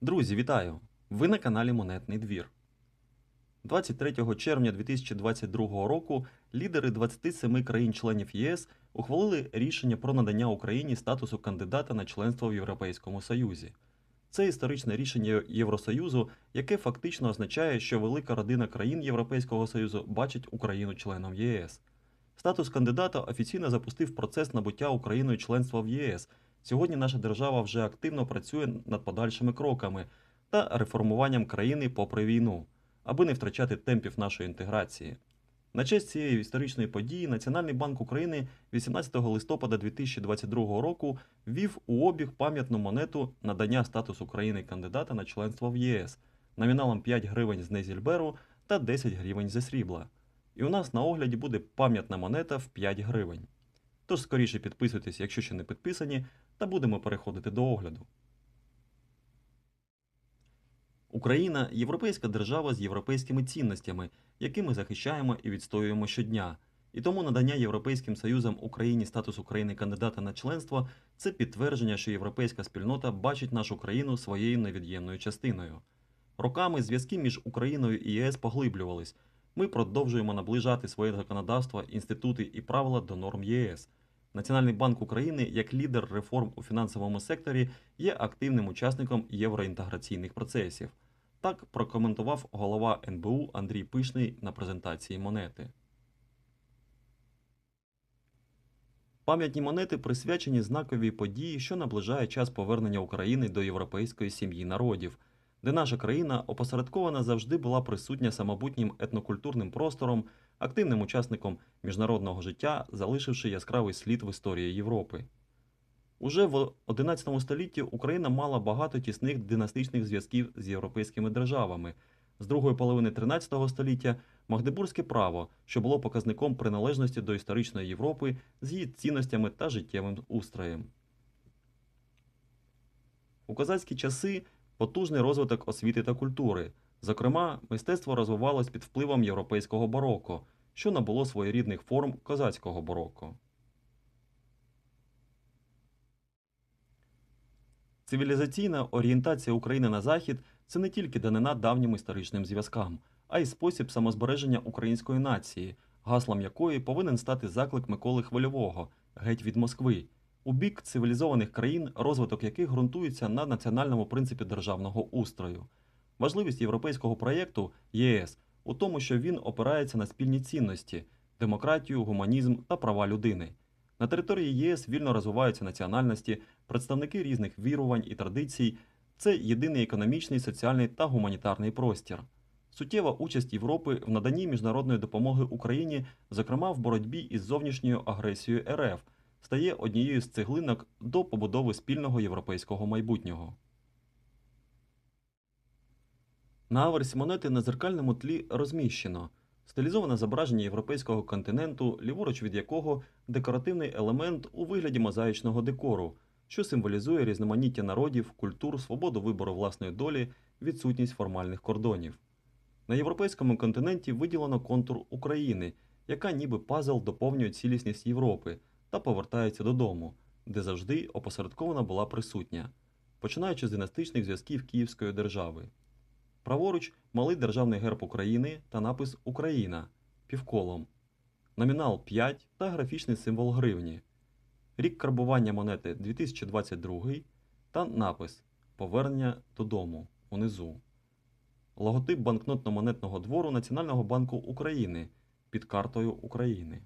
Друзі, вітаю! Ви на каналі Монетний двір. 23 червня 2022 року лідери 27 країн-членів ЄС ухвалили рішення про надання Україні статусу кандидата на членство в Європейському Союзі. Це історичне рішення Євросоюзу, яке фактично означає, що велика родина країн Європейського Союзу бачить Україну членом ЄС. Статус кандидата офіційно запустив процес набуття Україною членства в ЄС. Сьогодні наша держава вже активно працює над подальшими кроками та реформуванням країни попри війну, аби не втрачати темпів нашої інтеграції. На честь цієї історичної події Національний банк України 18 листопада 2022 року ввів у обіг пам'ятну монету надання статусу країни кандидата на членство в ЄС номіналом 5 гривень з Незільберу та 10 гривень зі срібла. І у нас на огляді буде пам'ятна монета в 5 гривень. Тож скоріше підписуйтесь, якщо ще не підписані, та будемо переходити до огляду. Україна європейська держава з європейськими цінностями, які ми захищаємо і відстоюємо щодня. І тому надання Європейським Союзом Україні статусу країни кандидата на членство це підтвердження, що європейська спільнота бачить нашу країну своєю невід'ємною частиною. Роками зв'язки між Україною і ЄС поглиблювались. Ми продовжуємо наближати своє законодавство, інститути і правила до норм ЄС. Національний банк України, як лідер реформ у фінансовому секторі, є активним учасником євроінтеграційних процесів. Так прокоментував голова НБУ Андрій Пишний на презентації монети. Пам'ятні монети присвячені знаковій події, що наближає час повернення України до європейської сім'ї народів, де наша країна опосередкована завжди була присутня самобутнім етнокультурним простором, активним учасником міжнародного життя, залишивши яскравий слід в історії Європи. Уже в XI столітті Україна мала багато тісних династичних зв'язків з європейськими державами. З другої половини XIII століття Магдебурзьке право, що було показником приналежності до історичної Європи з її цінностями та життєвим устроєм. У козацькі часи потужний розвиток освіти та культури. Зокрема, мистецтво розвивалось під впливом європейського бароко, що набуло своєрідних форм козацького бароко. Цивілізаційна орієнтація України на Захід це не тільки данина давнім історичним зв'язкам, а й спосіб самозбереження української нації, гаслом якої повинен стати заклик Миколи Хвильового геть від Москви, у бік цивілізованих країн, розвиток яких ґрунтується на національному принципі державного устрою. Важливість європейського проєкту ЄС у тому, що він опирається на спільні цінності, демократію, гуманізм та права людини. На території ЄС вільно розвиваються національності, представники різних вірувань і традицій. Це єдиний економічний, соціальний та гуманітарний простір. Суттєва участь Європи в наданні міжнародної допомоги Україні, зокрема в боротьбі із зовнішньою агресією РФ, стає однією з цеглинок до побудови спільного європейського майбутнього. На аверсі монети на зеркальному тлі розміщено стилізоване зображення європейського континенту, ліворуч від якого декоративний елемент у вигляді мозаїчного декору, що символізує різноманіття народів, культур, свободу вибору власної долі, відсутність формальних кордонів. На європейському континенті виділено контур України, яка ніби пазл доповнює цілісність Європи та повертається додому, де завжди опосередковано була присутня, починаючи з династичних зв'язків Київської держави. Праворуч малий державний герб України та напис Україна півколом, номінал 5 та графічний символ гривні, рік карбування монети 2022 та напис Повернення додому унизу, логотип банкнотно-монетного двору Національного банку України під картою України.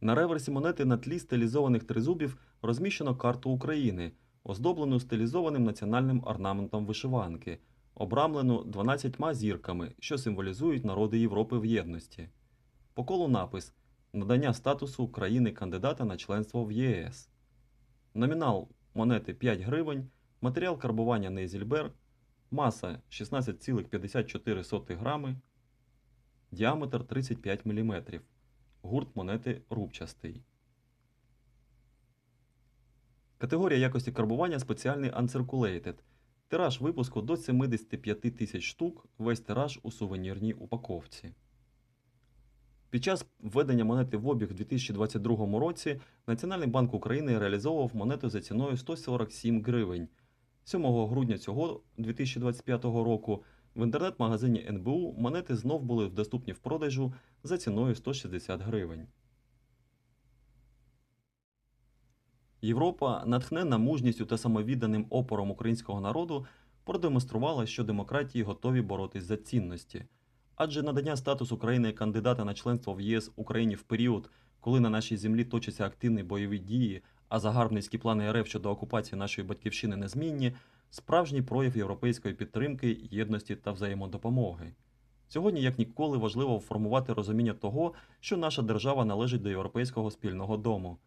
На реверсі монети на тлі стилізованих тризубів розміщено карту України, оздоблену стилізованим національним орнаментом вишиванки, обрамлену 12 зірками, що символізують народи Європи в єдності. По колу напис Надання статусу країни кандидата на членство в ЄС. Номінал монети 5 гривень, матеріал карбування Нейзільбер, маса 16,54 грами, діаметр 35 мм. Гурт монети рубчастий. Категорія якості карбування спеціальний Uncirculated. Тираж випуску до 75 тисяч штук, весь тираж у сувенірній упаковці. Під час введення монети в обіг у 2022 році Національний банк України реалізовував монету за ціною 147 гривень. 7 грудня цього 2025 року в інтернет-магазині НБУ монети знов були доступні в продажу за ціною 160 гривень. Європа, натхнена мужністю та самовідданим опором українського народу, продемонструвала, що демократії готові боротись за цінності. Адже надання статусу країни кандидата на членство в ЄС Україні в період, коли на нашій землі точаться активні бойові дії, а загарбницькі плани РФ щодо окупації нашої батьківщини незмінні, справжній прояв європейської підтримки, єдності та взаємодопомоги. Сьогодні, як ніколи, важливо формувати розуміння того, що наша держава належить до європейського спільного дому.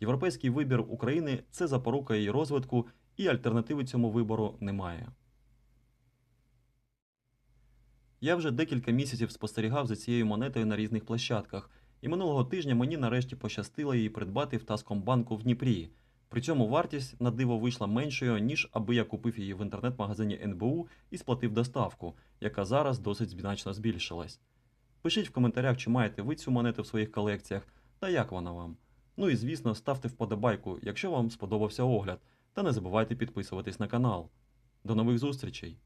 Європейський вибір України це запорука її розвитку, і альтернативи цьому вибору немає. Я вже декілька місяців спостерігав за цією монетою на різних площадках, і минулого тижня мені нарешті пощастило її придбати в Таскомбанку в Дніпрі. При цьому вартість на диво вийшла меншою, ніж аби я купив її в інтернет-магазині НБУ і сплатив доставку, яка зараз досить значно збільшилась. Пишіть в коментарях, чи маєте ви цю монету в своїх колекціях та як вона вам. Ну і звісно, ставте вподобайку, якщо вам сподобався огляд, та не забувайте підписуватись на канал. До нових зустрічей!